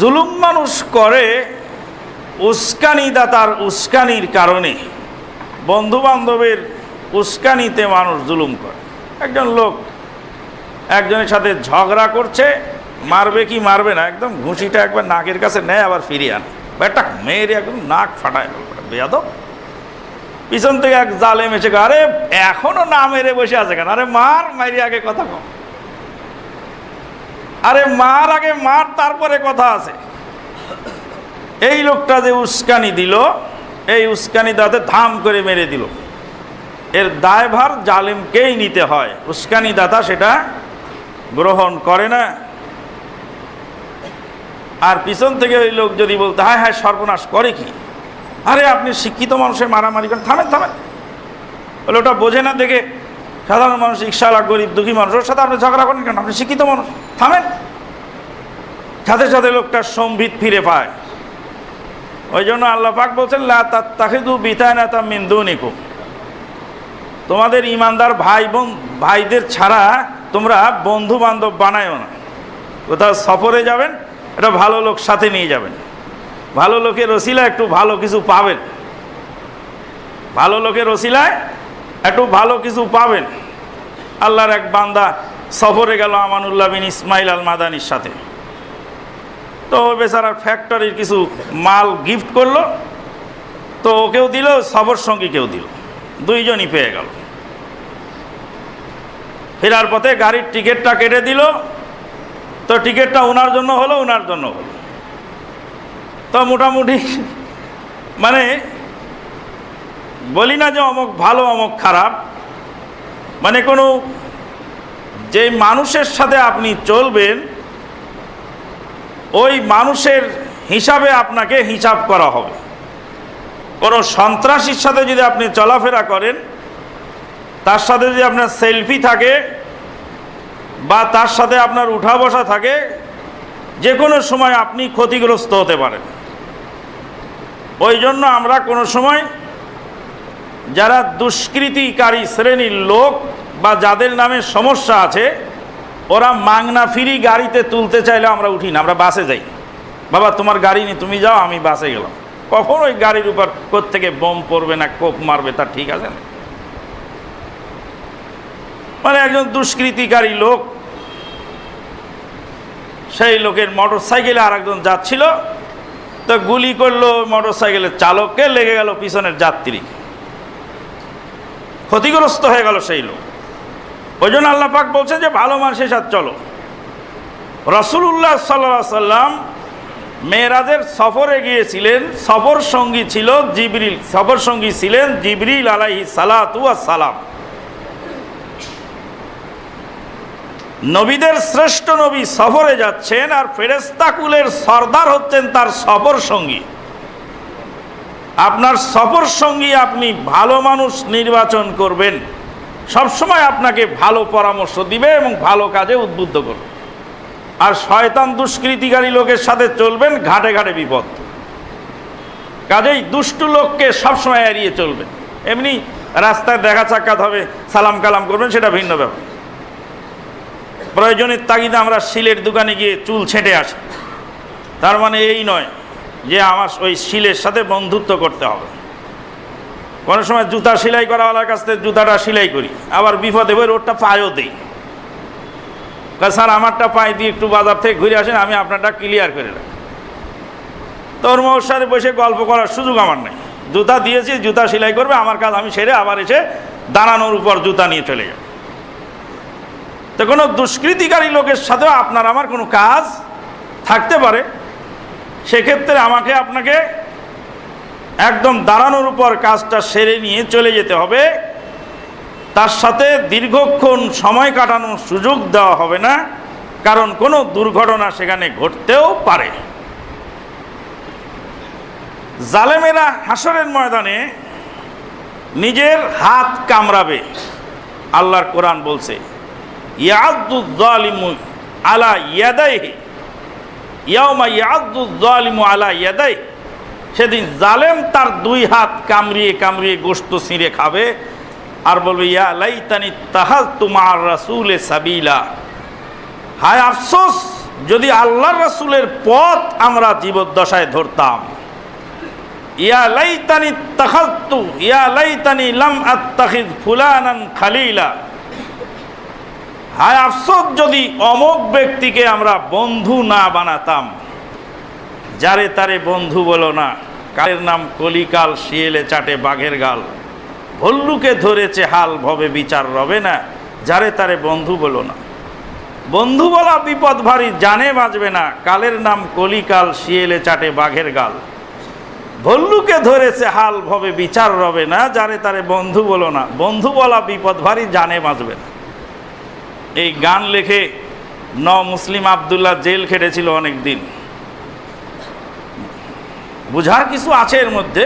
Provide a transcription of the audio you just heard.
জুলুম মানুষ করে উস্কানিদাতার উস্কানির কারণে। বন্ধু বান্ধবের উস্কানিতে মানুষ জুলুম করে। একজন লোক একজনের সাথে ঝগড়া করছে, মারবে কি মারবে না, একদম ঘুষিটা একবার নাকের কাছে নেয়, আবার ফিরিয়ে আনে। একটা মেয়ের একদম নাক ফাটায়। বেয়াদব। পিছন থেকে এক জালেম এসে আরে, এখনও না মেরে বসে আছে কেন? আরে, মার মারি আগে কথা কম আরে মার আগে মার, তারপরে কথা আছে। এই লোকটা যে উস্কানি দিল, এই উস্কানি দাতে ধাম করে মেরে দিল। এর দায়ভার জালিমকেই নিতে হয়। উস্কানি দাতা সেটা গ্রহণ করে না। আর পিছন থেকে ওই লোক যদি বলতে হ্যাঁ হ্যাঁ সর্বনাশ করে কি? আরে, আপনি শিক্ষিত মানুষের মারামারি করেন। থামেন থামেন। ওটা বোঝে না দেখে সাধারণ মানুষ, ইকশালা, গরিব, দুঃখী মানুষ, ওর সাথে আপনি ঝগড়া করেন কেন? আপনি শিক্ষিত মানুষ। থামেন। সাথে সাথে লোকটা সম্বিত ফিরে পায়। ওই জন্য আল্লাহ পাক বলছেন, লা তাখিদু বিতানাতা মিন দুনিকুম। তোমাদের ইমানদার ভাই বোন, ভাইদের ছাড়া তোমরা বন্ধু বান্ধব বানায়ও না। কোথাও সফরে যাবেন এটা ভালো লোক সাথে নিয়ে যাবেন। ভালো লোকের রসিলা একটু ভালো কিছু পাবেন। ভালো লোকের রসিলায় একটু ভালো কিছু পাবেন। আল্লাহর এক বান্দা সফরে গেল আমানুল্লাহ বিন ইসমাইল আল মাদানির সাথে। তো বেচারার ফ্যাক্টরির কিছু মাল গিফট করল। তো ওকেও দিল, সফর সঙ্গী কেউ দিল। দুইজনই পেয়ে গেল। ফেরার পথে গাড়ির টিকিটটা কেটে দিল। তো টিকিটটা ওনার জন্য হলো ওনার জন্য হলো। তো মোটামুটি মানে বলি না যে অমুক ভালো, অমুক খারাপ। মানে কোনো যে মানুষের সাথে আপনি চলবেন, ওই মানুষের হিসাবে আপনাকে হিসাব করা হবে। কোনো সন্ত্রাসীর সাথে যদি আপনি চলাফেরা করেন, তার সাথে যদি আপনার সেলফি থাকে বা তার সাথে আপনার উঠা বসা থাকে, যে কোনো সময় আপনি ক্ষতিগ্রস্ত হতে পারেন। ওই জন্য আমরা কোনো সময় যারা দুষ্কৃতিকারী শ্রেণির লোক বা যাদের নামে সমস্যা আছে, ওরা মাংনা ফিরি গাড়িতে তুলতে চাইলে আমরা উঠি না, আমরা বাসে যাই। বাবা, তোমার গাড়ি নিয়ে তুমি যাও, আমি বাসে গেলাম। কখন ওই গাড়ির উপর কোত্থেকে বোম পড়বে না, কোপ মারবে, তা ঠিক আছে না? মানে একজন দুষ্কৃতিকারী লোক, সেই লোকের মোটর সাইকেলে আর একজন যাচ্ছিল, তো গুলি করল মোটর সাইকেলের চালককে লেগে গেল পিছনের যাত্রী ক্ষতিগ্রস্ত হয়ে গেল সেই লোক। ওই জন্য আল্লাহ পাক বলছে যে, ভালো মানুষের সাথে চলো। রসুল্লাহ সাল্লা সাল্লাম মেয়েরাজের সফরে গিয়েছিলেন। সফর সঙ্গী ছিল জিবরিল, সফর সঙ্গী ছিলেন জিবরিল আলাহি সালাতু সালাম। নবীদের শ্রেষ্ঠ নবী সফরে যাচ্ছেন আর ফেরেস্তাকুলের সর্দার হচ্ছেন তার সফর সঙ্গী। আপনার সফর সঙ্গী আপনি ভালো মানুষ নির্বাচন করবেন। সবসময় আপনাকে ভালো পরামর্শ দিবে এবং ভালো কাজে উদ্বুদ্ধ করবে। আর শয়তান দুষ্কৃতিকারী লোকের সাথে চলবেন ঘাটে ঘাটে বিপদ। কাজেই দুষ্টু লোককে সবসময় এড়িয়ে চলবেন। এমনি রাস্তায় দেখা সাক্ষাৎ হবে, সালাম কালাম করবেন, সেটা ভিন্ন ব্যাপার। প্রয়োজনের তাগিদে আমরা শিলের দোকানে গিয়ে চুল ছেঁটে আসি। তার মানে এই নয় যে আমার ওই শিলের সাথে বন্ধুত্ব করতে হবে। কোনো সময় জুতা সেলাই করাওয়ালার কাছ থেকে জুতাটা সেলাই করি, আবার বিপদে বই রোডটা পায়ও দিই। স্যার, আমারটা পায়ে দিয়ে একটু বাজার থেকে ঘুরে আসেন, আমি আপনারটা ক্লিয়ার করে রাখি। তোর সাথে বসে গল্প করার সুযোগ আমার নেই। জুতা দিয়েছি, জুতা সেলাই করবে, আমার কাজ আমি সেরে আবার এসে দাঁড়ানোর উপর জুতা নিয়ে চলে যাবে। তো কোনো দুষ্কৃতিকারী লোকের সাথেও আপনার আমার কোনো কাজ থাকতে পারে। সেক্ষেত্রে আমাকে আপনাকে একদম দাঁড়ানোর উপর কাজটা সেরে নিয়ে চলে যেতে হবে। তার সাথে দীর্ঘক্ষণ সময় কাটানোর সুযোগ দেওয়া হবে না, কারণ কোনো দুর্ঘটনা সেখানে ঘটতেও পারে। জালেমেরা হাসরের ময়দানে নিজের হাত কামড়াবে, আল্লাহর কোরআন বলছে ইয়াদুদ্দালিমু আলা ইয়াদাইহি। সেদিন জালেম তার দুই হাত কামড়িয়ে কামড়িয়ে গোস্ত ছিঁড়ে খাবে আর বলবে, ইয়া লাইতানি তাহাজ তোমার রাসুলে সাবিলা। হায় আফসোস, যদি আল্লাহ রসুলের পথ আমরা জীবদ্দশায় ধরতাম। ইয়া লাইতানি তাখাত্তু ইয়া লাইতানি লাম আত্তাখিদ ফুলানান খালিলা। হায় আফসোস, যদি অমক ব্যক্তিকে আমরা বন্ধু না বানাতাম, যারে তারে বন্ধু বলো না, কালের নাম কলিকাল, শিয়েলে চাটে বাঘের গাল। ভল্লুকে ধরেছে হাল, ভবে বিচার রবে না, যারে তারে বন্ধু বলো না। বন্ধু বলা বিপদ ভারী, জানে বাঁচবে না, কালের নাম কলিকাল, শিয়েলে চাটে বাঘের গাল। ভল্লুকে ধরেছে হাল, ভবে বিচার রবে না, যারে তারে বন্ধু বলো না। বন্ধু বলা বিপদ ভারী, জানে বাঁচবে না। এই গান লেখে ন মুসলিম আবদুল্লাহ জেল খেটেছিল অনেক দিন বুঝার কিছু আছে এর মধ্যে।